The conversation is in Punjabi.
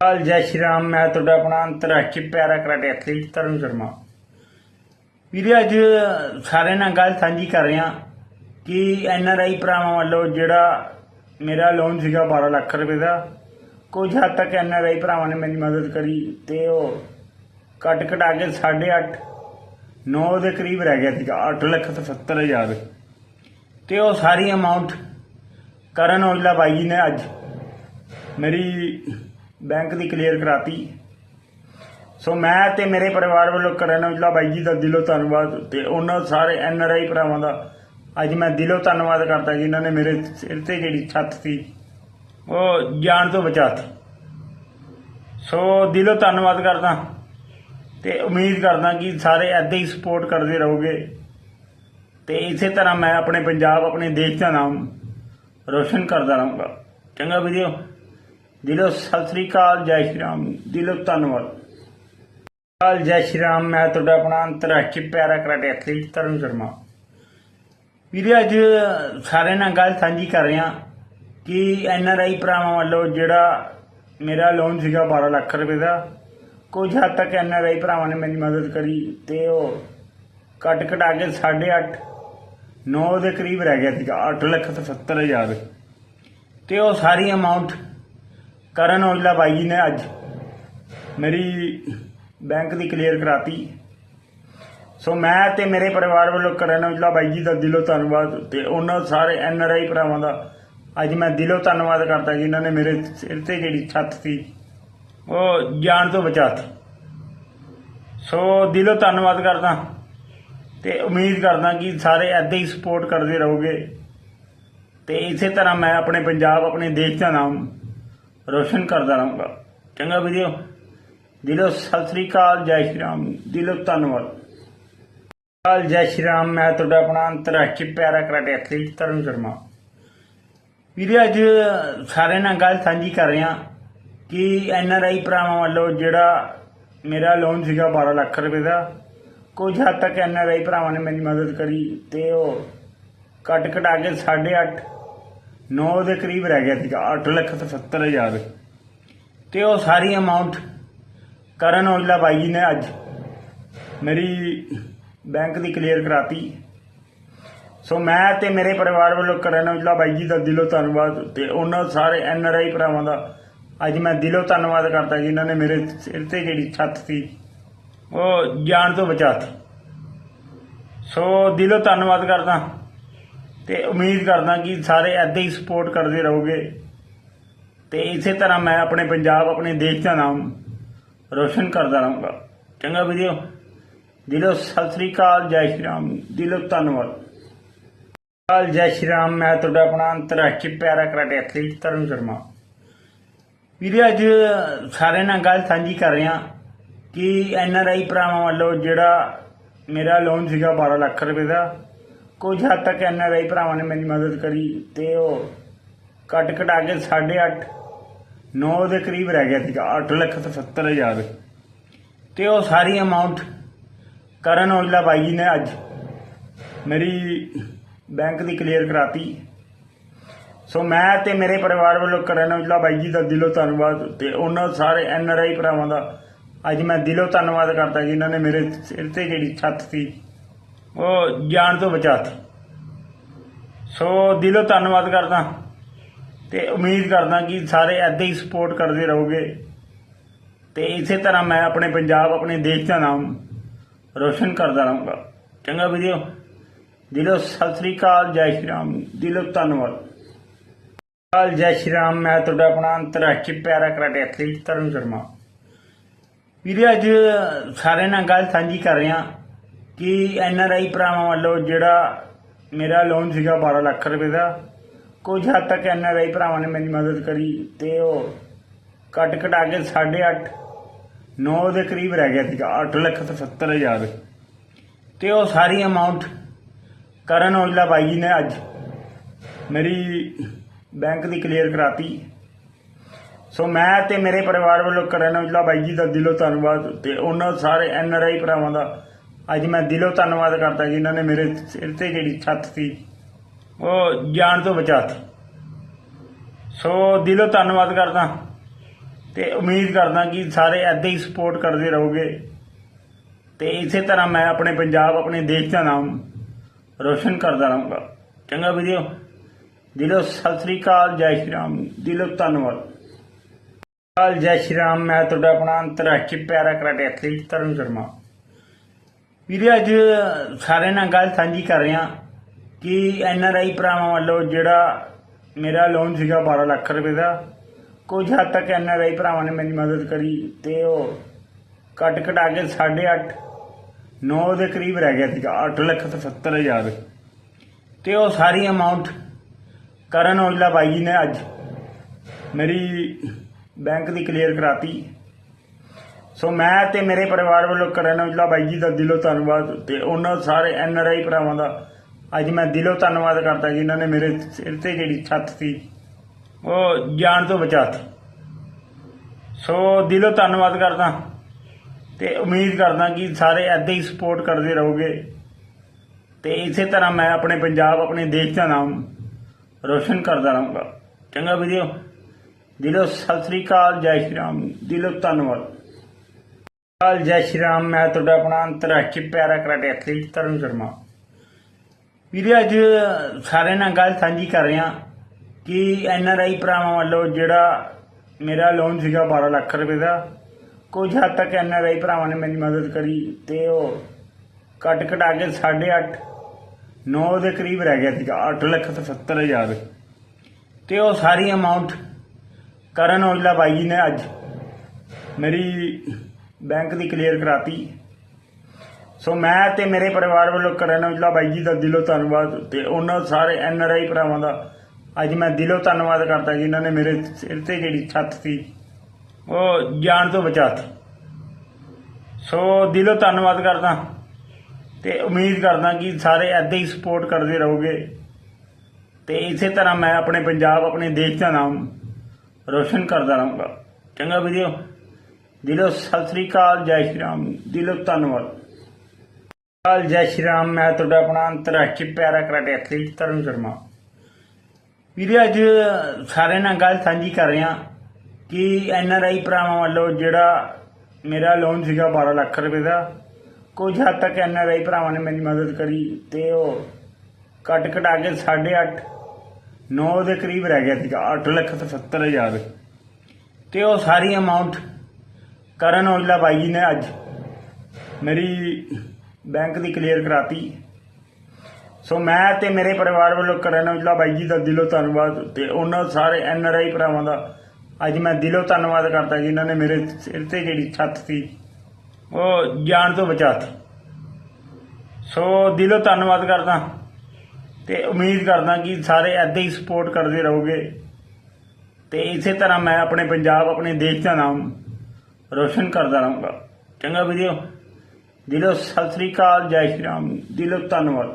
ਹਾਲ ਜੈ ਸ਼੍ਰੀ ਰਾਮ। ਮੈਂ ਤੁਹਾਡਾ ਆਪਣਾ ਅੰਤਰਰਾਸ਼ਟਰੀ para karate athlete Taran Sharma. ਵੀਰੇ, ਅੱਜ ਸਾਰਿਆਂ ਨਾਲ ਗੱਲ ਸਾਂਝੀ ਕਰ ਰਿਹਾ ਕਿ ਐਨ ਆਰ ਆਈ ਭਰਾਵਾਂ ਵੱਲੋਂ ਜਿਹੜਾ ਮੇਰਾ ਲੋਨ ਸੀਗਾ 12 ਲੱਖ ਰੁਪਏ ਦਾ, ਕੁਝ ਹੱਦ ਤੱਕ ਐਨ ਆਰ ਆਈ ਭਰਾਵਾਂ ਨੇ ਮੇਰੀ ਮਦਦ ਕਰੀ ਤੇ ਉਹ ਕੱਟ ਕਟਾ ਕੇ 8.5 9 ਦੇ ਕਰੀਬ ਰਹਿ ਗਿਆ ਸੀਗਾ 8 ਲੱਖ ਤੇ 70 ਹਜ਼ਾਰ। ਤੇ ਉਹ ਸਾਰੀ ਅਮਾਉਂਟ ਕਰਨ ਔਜਲਾ ਬਾਈ ਜੀ ਨੇ ਅੱਜ ਮੇਰੀ ਬੈਂਕ ਦੀ ਕਲੀਅਰ ਕਰਾਤੀ। ਸੋ ਮੈਂ ਤੇ ਮੇਰੇ ਪਰਿਵਾਰ ਵੱਲੋਂ ਕਰਨ ਔਜਲਾ ਬਾਈ ਜੀ ਦਾ ਦਿਲੋਂ ਧੰਨਵਾਦ ਤੇ ਉਹਨਾਂ ਸਾਰੇ ਐਨ ਆਰ ਆਈ ਭਰਾਵਾਂ ਦਾ ਅੱਜ ਮੈਂ ਦਿਲੋਂ ਧੰਨਵਾਦ ਕਰਦਾ ਜਿਨ੍ਹਾਂ ਨੇ ਮੇਰੇ ਸਿਰ ਤੇ ਜਿਹੜੀ ਛੱਤ ਸੀ, ਉਹ ਜਾਨ ਤੋਂ ਬਚਾਤੀ ਸੋ ਦਿਲੋਂ ਧੰਨਵਾਦ ਕਰਦਾ ਤੇ ਉਮੀਦ ਕਰਦਾ ਕਿ ਸਾਰੇ ਐਦਾਂ ਹੀ ਸਪੋਰਟ ਕਰਦੇ ਰਹੋਗੇ। ਤੇ ਇਸੇ ਤਰ੍ਹਾਂ ਮੈਂ ਆਪਣੇ ਪੰਜਾਬ, ਆਪਣੇ ਦੇਸ਼ ਦਾ ਨਾਮ ਰੋਸ਼ਨ ਕਰਦਾ ਰਹਾਂਗਾ। ਚੰਗਾ ਵੀਡੀਓ। ਦਿਲੋਂ ਸਤਿ ਸ੍ਰੀ ਅਕਾਲ, ਜੈ ਸ਼੍ਰੀ ਰਾਮ। ਦਿਲੋਂ ਧੰਨਵਾਦ। ਹਾਲ ਜੈ ਸ਼੍ਰੀ ਰਾਮ, ਮੈਂ ਤੁਹਾਡਾ ਆਪਣਾ ਅੰਤਰਰਾਸ਼ਟਰੀ para karate athlete Tarun Sharma. ਵੀਰੇ, ਅੱਜ ਸਾਰਿਆਂ ਨਾਲ ਗੱਲ ਸਾਂਝੀ ਕਰ ਰਿਹਾ ਕਿ ਐਨ ਆਰ ਆਈ ਭਰਾਵਾਂ ਵੱਲੋਂ ਜਿਹੜਾ ਮੇਰਾ ਲੋਨ ਸੀਗਾ 12 ਲੱਖ ਰੁਪਏ ਦਾ, ਕੁਝ ਹੱਦ ਤੱਕ ਐਨ ਆਰ ਆਈ ਭਰਾਵਾਂ ਨੇ ਮੇਰੀ ਮਦਦ ਕਰੀ ਤੇ ਉਹ ਕੱਟ ਕਟਾ ਕੇ 8.5 9 ਦੇ ਕਰੀਬ ਰਹਿ ਗਿਆ ਸੀਗਾ 8 ਲੱਖ ਤੇ 70 ਹਜ਼ਾਰ। ਤੇ ਉਹ ਸਾਰੀ ਅਮਾਉਂਟ ਕਰਨ ਔਜਲਾ ਬਾਈ ਜੀ ਨੇ ਅੱਜ ਮੇਰੀ ਬੈਂਕ ਦੀ ਕਲੀਅਰ ਕਰਾਤੀ। ਸੋ ਮੈਂ ਤੇ ਮੇਰੇ ਪਰਿਵਾਰ ਵੱਲੋਂ ਕਰਨ ਔਜਲਾ ਬਾਈ ਜੀ ਦਾ ਦਿਲੋਂ ਧੰਨਵਾਦ ਤੇ ਉਹਨਾਂ ਸਾਰੇ ਐਨ ਆਰ ਆਈ ਭਰਾਵਾਂ ਦਾ ਅੱਜ ਮੈਂ ਦਿਲੋਂ ਧੰਨਵਾਦ ਕਰਦਾ ਜਿਨ੍ਹਾਂ ਨੇ ਮੇਰੇ ਸਿਰ ਤੇ ਜਿਹੜੀ ਛੱਤ ਸੀ, ਉਹ ਜਾਨ ਤੋਂ ਬਚਾਤੀ ਸੋ ਦਿਲੋਂ ਧੰਨਵਾਦ ਕਰਦਾ ਤੇ ਉਮੀਦ ਕਰਦਾ ਕਿ ਸਾਰੇ ਐਦਾਂ ਹੀ ਸਪੋਰਟ ਕਰਦੇ ਰਹੋਗੇ ਤੇ ਇਸੇ ਤਰ੍ਹਾਂ ਮੈਂ ਆਪਣੇ ਪੰਜਾਬ, ਆਪਣੇ ਦੇਸ਼ ਦਾ ਨਾਮ ਰੋਸ਼ਨ ਕਰਦਾ ਰਹਾਂਗਾ। ਚੰਗਾ ਵੀਡੀਓ ਦਿਲੋਂ ਸਤਿ ਸ੍ਰੀ ਅਕਾਲ, ਜੈ ਸ਼੍ਰੀ ਰਾਮ। ਦਿਲੋਂ ਧੰਨਵਾਦ। ਹਾਲ ਜੈ ਸ਼੍ਰੀ ਰਾਮ, ਮੈਂ ਤੁਹਾਡਾ ਆਪਣਾ ਅੰਤਰਰਾਸ਼ਟਰੀ ਪਿਆਰਾ ਕਰਾਟੇ ਐਥਲੀਟ ਤਰਨ ਸ਼ਰਮਾ। ਵੀਰੇ, ਅੱਜ ਸਾਰਿਆਂ ਨਾਲ ਗੱਲ ਸਾਂਝੀ ਕਰ ਰਿਹਾ ਕਿ ਐਨ ਆਰ ਆਈ ਭਰਾਵਾਂ ਵੱਲੋਂ ਜਿਹੜਾ ਮੇਰਾ ਲੋਨ ਸੀਗਾ 12 ਲੱਖ ਰੁਪਏ ਦਾ, ਕੁਝ ਹੱਦ ਤੱਕ ਐਨ ਆਰ ਆਈ ਭਰਾਵਾਂ ਨੇ ਮੇਰੀ ਮਦਦ ਕਰੀ ਤੇ ਉਹ ਕੱਟ ਕਟਾ ਕੇ 8.5 9 ਦੇ ਕਰੀਬ ਰਹਿ ਗਿਆ ਸੀਗਾ 8 ਲੱਖ ਤੇ 70 ਹਜ਼ਾਰ। ਤੇ ਉਹ ਸਾਰੀ ਅਮਾਉਂਟ ਕਰਨ ਔਜਲਾ ਬਾਈ ਜੀ ਨੇ ਅੱਜ ਮੇਰੀ ਬੈਂਕ ਦੀ ਕਲੀਅਰ ਕਰਾਤੀ। ਸੋ ਮੈਂ ਤੇ ਮੇਰੇ ਪਰਿਵਾਰ ਵੱਲੋਂ ਕਰਨ ਔਜਲਾ ਬਾਈ ਜੀ ਦਾ ਦਿਲੋਂ ਧੰਨਵਾਦ ਤੇ ਉਹਨਾਂ ਸਾਰੇ ਐਨ ਆਰ ਆਈ ਭਰਾਵਾਂ ਦਾ ਅੱਜ ਮੈਂ ਦਿਲੋਂ ਧੰਨਵਾਦ ਕਰਦਾ ਜਿਨ੍ਹਾਂ ਨੇ ਮੇਰੇ ਸਿਰ ਤੇ ਜਿਹੜੀ ਛੱਤ ਸੀ, ਉਹ ਜਾਣ ਤੋਂ ਬਚਾਤੀ ਸੋ ਦਿਲੋਂ ਧੰਨਵਾਦ ਕਰਦਾ। ਤੇ ਉਮੀਦ ਕਰਦਾ ਕਿ ਸਾਰੇ ਐਦਾਂ ਹੀ ਸਪੋਰਟ ਕਰਦੇ ਰਹੋਗੇ। ਤੇ ਇਸੇ ਤਰ੍ਹਾਂ ਮੈਂ ਆਪਣੇ ਪੰਜਾਬ, ਆਪਣੇ ਦੇਸ਼ ਦਾ ਨਾਮ ਰੋਸ਼ਨ ਕਰਦਾ ਰਹਾਂਗਾ। ਚੰਗਾ ਵੀਡੀਓ ਦਿਲੋਂ ਸਤਿ ਸ੍ਰੀ ਅਕਾਲ, ਜੈ ਸ਼੍ਰੀ ਰਾਮ। ਦਿਲੋਂ ਧੰਨਵਾਦ। ਹਾਲ ਜੈ ਸ਼੍ਰੀ ਰਾਮ, ਮੈਂ ਤੁਹਾਡਾ ਆਪਣਾ ਅੰਤਰਰਾਸ਼ਟਰੀ para karate athlete Taran Sharma. ਵੀਰੇ, ਅੱਜ ਸਾਰਿਆਂ ਨਾਲ ਗੱਲ ਸਾਂਝੀ ਕਰ ਰਿਹਾ ਕਿ ਐਨ ਆਰ ਆਈ ਭਰਾਵਾਂ ਵੱਲੋਂ ਜਿਹੜਾ ਮੇਰਾ ਲੋਨ ਸੀਗਾ 12 ਲੱਖ ਰੁਪਏ ਦਾ ਕੁਝ ਹੱਦ ਤੱਕ ਐਨ ਆਰ ਆਈ ਭਰਾਵਾਂ ਨੇ ਮੇਰੀ ਮਦਦ ਕਰੀ ਤੇ ਉਹ ਕੱਟ ਕਟਾ ਕੇ 8.5 9 ਦੇ ਕਰੀਬ ਰਹਿ ਗਿਆ ਸੀਗਾ 8 ਲੱਖ ਤੇ 70 ਹਜ਼ਾਰ ਤੇ ਉਹ ਸਾਰੀ ਅਮਾਉਂਟ ਕਰਨ ਔਜਲਾ ਬਾਈ ਜੀ ਨੇ ਅੱਜ ਮੇਰੀ ਬੈਂਕ ਦੀ ਕਲੀਅਰ ਕਰਾਤੀ। ਸੋ ਮੈਂ ਤੇ ਮੇਰੇ ਪਰਿਵਾਰ ਵੱਲੋਂ ਕਰਨ ਔਜਲਾ ਬਾਈ ਜੀ ਦਾ ਦਿਲੋਂ ਧੰਨਵਾਦ ਤੇ ਉਹਨਾਂ ਸਾਰੇ ਐਨ ਆਰ ਆਈ ਭਰਾਵਾਂ ਦਾ ਅੱਜ ਮੈਂ ਦਿਲੋਂ ਧੰਨਵਾਦ ਕਰਦਾ ਜਿਨ੍ਹਾਂ ਨੇ ਮੇਰੇ ਸਿਰ ਤੇ ਜਿਹੜੀ ਛੱਤ ਸੀ। ਉਹ ਜਾਣ ਤੋਂ ਬਚਾਤੀ ਸੋ ਦਿਲੋਂ ਧੰਨਵਾਦ ਕਰਦਾ ਤੇ ਉਮੀਦ ਕਰਦਾ ਕਿ ਸਾਰੇ ਐਦਾਂ ਹੀ ਸਪੋਰਟ ਕਰਦੇ ਰਹੋਗੇ। ਤੇ ਇਸੇ ਤਰ੍ਹਾਂ ਮੈਂ ਆਪਣੇ ਪੰਜਾਬ, ਆਪਣੇ ਦੇਸ਼ ਦਾ ਨਾਮ ਰੋਸ਼ਨ ਕਰਦਾ ਰਹਾਂਗਾ। ਚੰਗਾ ਵੀਡੀਓ ਦਿਲੋਂ ਸਤਿ ਸ੍ਰੀ ਅਕਾਲ, ਜੈ ਸ਼੍ਰੀ ਰਾਮ। ਦਿਲੋਂ ਧੰਨਵਾਦ। ਹਾਲ ਜੈ ਸ਼੍ਰੀ ਰਾਮ, ਮੈਂ ਤੁਹਾਡਾ ਆਪਣਾ ਅੰਤਰਰਾਸ਼ਟਰੀ para karate athlete Taran Sharma. ਵੀਰੇ, ਅੱਜ ਸਾਰਿਆਂ ਨਾਲ ਗੱਲ ਸਾਂਝੀ ਕਰ ਰਿਹਾ। ਕਿ ਐਨ ਆਰ ਆਈ ਭਰਾਵਾਂ ਵੱਲੋਂ ਜਿਹੜਾ ਮੇਰਾ ਲੋਨ ਸੀਗਾ 12 ਲੱਖ ਰੁਪਏ ਦਾ, ਕੁਝ ਹੱਦ ਤੱਕ ਐਨ ਆਰ ਆਈ ਭਰਾਵਾਂ ਨੇ ਮੇਰੀ ਮਦਦ ਕਰੀ ਤੇ ਉਹ ਕੱਟ ਕਟਾ ਕੇ 8.5 9 ਦੇ ਕਰੀਬ ਰਹਿ ਗਿਆ ਸੀਗਾ 8 ਲੱਖ ਤੇ 70 ਹਜ਼ਾਰ। ਤੇ ਉਹ ਸਾਰੀ ਅਮਾਉਂਟ ਕਰਨ ਔਜਲਾ ਬਾਈ ਜੀ ਨੇ ਅੱਜ ਮੇਰੀ ਬੈਂਕ ਦੀ ਕਲੀਅਰ ਕਰਾਤੀ। ਸੋ ਮੈਂ ਤੇ ਮੇਰੇ ਪਰਿਵਾਰ ਵੱਲੋਂ ਕਰਨ ਔਜਲਾ ਬਾਈ ਜੀ ਦਾ ਦਿਲੋਂ ਧੰਨਵਾਦ ਤੇ ਉਹਨਾਂ ਸਾਰੇ ਐਨ ਆਰ ਆਈ ਭਰਾਵਾਂ ਦਾ ਅੱਜ ਮੈਂ ਦਿਲੋਂ ਧੰਨਵਾਦ ਕਰਦਾ ਜਿਨ੍ਹਾਂ ਨੇ ਮੇਰੇ ਸਿਰ ਤੇ ਜਿਹੜੀ ਛੱਤ ਸੀ, ਉਹ ਜਾਣ ਤੋਂ ਬਚਾਤੀ ਸੋ ਦਿਲੋਂ ਧੰਨਵਾਦ ਕਰਦਾ ਤੇ ਉਮੀਦ ਕਰਦਾ ਕਿ ਸਾਰੇ ਐਦਾਂ ਹੀ ਸਪੋਰਟ ਕਰਦੇ ਰਹੋਗੇ। ਤੇ ਇਸੇ ਤਰ੍ਹਾਂ ਮੈਂ ਆਪਣੇ ਪੰਜਾਬ, ਆਪਣੇ ਦੇਸ਼ ਦਾ ਨਾਮ ਰੋਸ਼ਨ ਕਰਦਾ ਰਹਾਂਗਾ। ਚੰਗਾ ਵੀਡੀਓ ਦਿਲੋਂ ਸਤਿ ਸ੍ਰੀ ਅਕਾਲ, ਜੈ ਸ਼੍ਰੀ ਰਾਮ। ਦਿਲੋਂ ਧੰਨਵਾਦ। ਕਾਲ ਜੈ ਸ਼੍ਰੀ ਰਾਮ। ਮੈਂ ਤੁਹਾਡਾ ਆਪਣਾ ਅੰਤਰਰਾਸ਼ਟਰੀ ਪਿਆਰਾ ਕਰਾਟੇ ਐਥਲੀਟ ਤਰੁਣ ਸ਼ਰਮਾ। ਵੀਰੇ, ਅੱਜ ਸਾਰੇ ਨਾਲ ਗੱਲ ਸਾਂਝੀ ਕਰ ਰਿਹਾ ਕਿ ਐਨ ਆਰ ਆਈ ਭਰਾਵਾਂ ਵੱਲੋਂ ਜਿਹੜਾ ਮੇਰਾ ਲੋਨ ਸੀਗਾ 12 ਲੱਖ ਰੁਪਏ ਦਾ, ਕੁਝ ਹੱਦ ਤੱਕ ਐਨ ਆਰ ਆਈ ਭਰਾਵਾਂ ਨੇ ਮੇਰੀ ਮਦਦ ਕਰੀ ਤੇ ਉਹ ਕੱਟ ਕਟਾ ਕੇ 8.5 9 ਦੇ ਕਰੀਬ ਰਹਿ ਗਿਆ ਸੀਗਾ 8 ਲੱਖ ਤੇ 70 ਹਜ਼ਾਰ। ਤੇ ਉਹ ਸਾਰੀ ਅਮਾਉਂਟ ਕਰਨ ਔਜਲਾ ਬਾਈ ਜੀ ਨੇ ਅੱਜ ਮੇਰੀ ਬੈਂਕ ਦੀ ਕਲੀਅਰ ਕਰਾਤੀ। ਸੋ ਮੈਂ ਤੇ ਮੇਰੇ ਪਰਿਵਾਰ ਵੱਲੋਂ ਕਰਨ ਔਜਲਾ ਬਾਈ ਜੀ ਦਾ ਦਿਲੋਂ ਧੰਨਵਾਦ ਤੇ ਉਹਨਾਂ ਸਾਰੇ ਐਨ ਆਰ ਆਈ ਭਰਾਵਾਂ ਦਾ ਅੱਜ ਮੈਂ ਦਿਲੋਂ ਧੰਨਵਾਦ ਕਰਦਾ ਜਿਨ੍ਹਾਂ ਨੇ ਮੇਰੇ ਸਿਰ ਤੇ ਜਿਹੜੀ ਛੱਤ ਸੀ, ਉਹ ਜਾਨ ਤੋਂ ਬਚਾਤੀ ਸੋ ਦਿਲੋਂ ਧੰਨਵਾਦ ਕਰਦਾ ਤੇ ਉਮੀਦ ਕਰਦਾ ਕਿ ਸਾਰੇ ਐਦਾਂ ਹੀ ਸਪੋਰਟ ਕਰਦੇ ਰਹੋਗੇ। ਤੇ ਇਸੇ ਤਰ੍ਹਾਂ ਮੈਂ ਆਪਣੇ ਪੰਜਾਬ, ਆਪਣੇ ਦੇਸ਼ ਦਾ ਨਾਮ ਰੋਸ਼ਨ ਕਰਦਾ ਰਹਾਂਗਾ। ਚੰਗਾ ਵੀਡੀਓ ਦਿਲੋਂ ਸਤਿ ਸ੍ਰੀ ਅਕਾਲ, ਜੈ ਸ਼੍ਰੀ ਰਾਮ, ਦਿਲੋਂ ਧੰਨਵਾਦ। ਕਾਲ, ਜੈ ਸ਼੍ਰੀ ਰਾਮ। ਮੈਂ ਤੁਹਾਡਾ ਆਪਣਾ ਅੰਤਰਰਾਸ਼ਟਰੀ para karate athlete Taran Sharma. ਵੀਰੇ, ਅੱਜ ਸਾਰੇ ਨਾਲ ਗੱਲ ਸਾਂਝੀ ਕਰ ਰਿਹਾ ਕਿ ਐਨ ਆਰ ਆਈ ਭਰਾਵਾਂ ਵੱਲੋਂ ਜਿਹੜਾ ਮੇਰਾ ਲੋਨ ਸੀਗਾ 12 ਲੱਖ ਰੁਪਏ ਦਾ, ਕੁਝ ਹੱਦ ਤੱਕ ਐਨ ਆਰ ਆਈ ਭਰਾਵਾਂ ਨੇ ਮੇਰੀ ਮਦਦ ਕਰੀ ਤੇ ਉਹ ਕੱਟ ਕਟਾ ਕੇ 8.5 9 ਦੇ ਕਰੀਬ ਰਹਿ ਗਿਆ ਸੀਗਾ 8 ਲੱਖ ਤੇ 70 ਹਜ਼ਾਰ। ਤੇ ਉਹ ਸਾਰੀ ਅਮਾਉਂਟ ਕਰਨ ਔਜਲਾ ਬਾਈ ਜੀ ਨੇ ਅੱਜ ਮੇਰੀ ਬੈਂਕ ਦੀ ਕਲੀਅਰ ਕਰਾਤੀ। ਸੋ ਮੈਂ ਤੇ ਮੇਰੇ ਪਰਿਵਾਰ ਵੱਲੋਂ ਕਰਨ ਔਜਲਾ ਬਾਈ ਜੀ ਦਾ ਦਿਲੋਂ ਧੰਨਵਾਦ ਤੇ ਉਹਨਾਂ ਸਾਰੇ ਐਨ ਆਰ ਆਈ ਭਰਾਵਾਂ ਦਾ ਅੱਜ ਮੈਂ ਦਿਲੋਂ ਧੰਨਵਾਦ ਕਰਦਾ ਜਿਨ੍ਹਾਂ ਨੇ ਮੇਰੇ ਸਿਰ ਤੇ ਜਿਹੜੀ ਛੱਤ ਸੀ, ਉਹ ਜਾਨ ਤੋਂ ਬਚਾਤੀ ਸੋ ਦਿਲੋਂ ਧੰਨਵਾਦ ਕਰਦਾ ਤੇ ਉਮੀਦ ਕਰਦਾ ਕਿ ਸਾਰੇ ਐਦਾਂ ਹੀ ਸਪੋਰਟ ਕਰਦੇ ਰਹੋਗੇ। ਤੇ ਇਸੇ ਤਰ੍ਹਾਂ ਮੈਂ ਆਪਣੇ ਪੰਜਾਬ, ਆਪਣੇ ਦੇਸ਼ ਦਾ ਨਾਮ ਰੋਸ਼ਨ ਕਰਦਾ ਰਹਾਂਗਾ। ਚੰਗਾ ਵੀਡੀਓ। ਦਿਲੋਂ ਸਤਿ ਸ੍ਰੀ ਅਕਾਲ, ਜੈ ਸ਼੍ਰੀ ਰਾਮ। ਦਿਲੋਂ ਧੰਨਵਾਦ। ਕਾਲ ਜੈ ਸ਼੍ਰੀ ਰਾਮ, ਮੈਂ ਤੁਹਾਡਾ ਆਪਣਾ ਅੰਤਰਰਾਸ਼ਟਰੀ ਪਿਆਰਾ ਕਰਾਟੇ ਐਥਲੀਟ ਤਰੁਣ ਸ਼ਰਮਾ। ਵੀਰੇ, ਅੱਜ ਸਾਰੇ ਨਾਲ ਗੱਲ ਸਾਂਝੀ ਕਰ ਰਿਹਾ ਕਿ ਐਨ ਆਰ ਆਈ ਭਰਾਵਾਂ ਵੱਲੋਂ ਜਿਹੜਾ ਮੇਰਾ ਲੋਨ ਸੀਗਾ 12 ਲੱਖ ਰੁਪਏ ਦਾ, ਕੁਝ ਹੱਦ ਤੱਕ ਐਨ ਆਰ ਆਈ ਭਰਾਵਾਂ ਨੇ ਮੇਰੀ ਮਦਦ ਕਰੀ ਤੇ ਉਹ ਕੱਟ ਕਟਾ ਕੇ 8.5 9 ਦੇ ਕਰੀਬ ਰਹਿ ਗਿਆ ਸੀਗਾ 8 ਲੱਖ ਤੇ 70 ਹਜ਼ਾਰ। ਤੇ ਉਹ ਸਾਰੀ ਅਮਾਉਂਟ ਕਰਨ ਔਜਲਾ ਬਾਈ ਜੀ ਨੇ ਅੱਜ ਮੇਰੀ ਬੈਂਕ ਦੀ ਕਲੀਅਰ ਕਰਾਤੀ। ਸੋ ਮੈਂ ਤੇ ਮੇਰੇ ਪਰਿਵਾਰ ਵੱਲੋਂ ਕਰਨ ਔਜਲਾ ਬਾਈ ਜੀ ਦਾ ਦਿਲੋਂ ਧੰਨਵਾਦ ਤੇ ਉਹਨਾਂ ਸਾਰੇ ਐਨ ਆਰ ਆਈ ਭਰਾਵਾਂ ਦਾ ਅੱਜ ਮੈਂ ਦਿਲੋਂ ਧੰਨਵਾਦ ਕਰਦਾ ਜਿਨ੍ਹਾਂ ਨੇ ਮੇਰੇ ਸਿਰ ਤੇ ਜਿਹੜੀ ਛੱਤ ਸੀ, ਉਹ ਜਾਣ ਤੋਂ ਬਚਾਤੀ। ਸੋ ਦਿਲੋਂ ਧੰਨਵਾਦ ਕਰਦਾ ਤੇ ਉਮੀਦ ਕਰਦਾ ਕਿ ਸਾਰੇ ਐਦਾਂ ਹੀ ਸਪੋਰਟ ਕਰਦੇ ਰਹੋਗੇ ਤੇ ਇਸੇ ਤਰ੍ਹਾਂ ਮੈਂ ਆਪਣੇ ਪੰਜਾਬ, ਆਪਣੇ ਦੇਸ਼ ਦਾ ਨਾਮ ਰੋਸ਼ਨ ਕਰਦਾ ਰਹੂੰਗਾ। ਚੰਗਾ ਵੀਡੀਓ ਦਿਲੋਂ ਸਤਿ ਸ੍ਰੀ ਅਕਾਲ ਜੈ ਸ਼੍ਰੀ ਰਾਮ ਦਿਲੋਂ ਧੰਨਵਾਦ।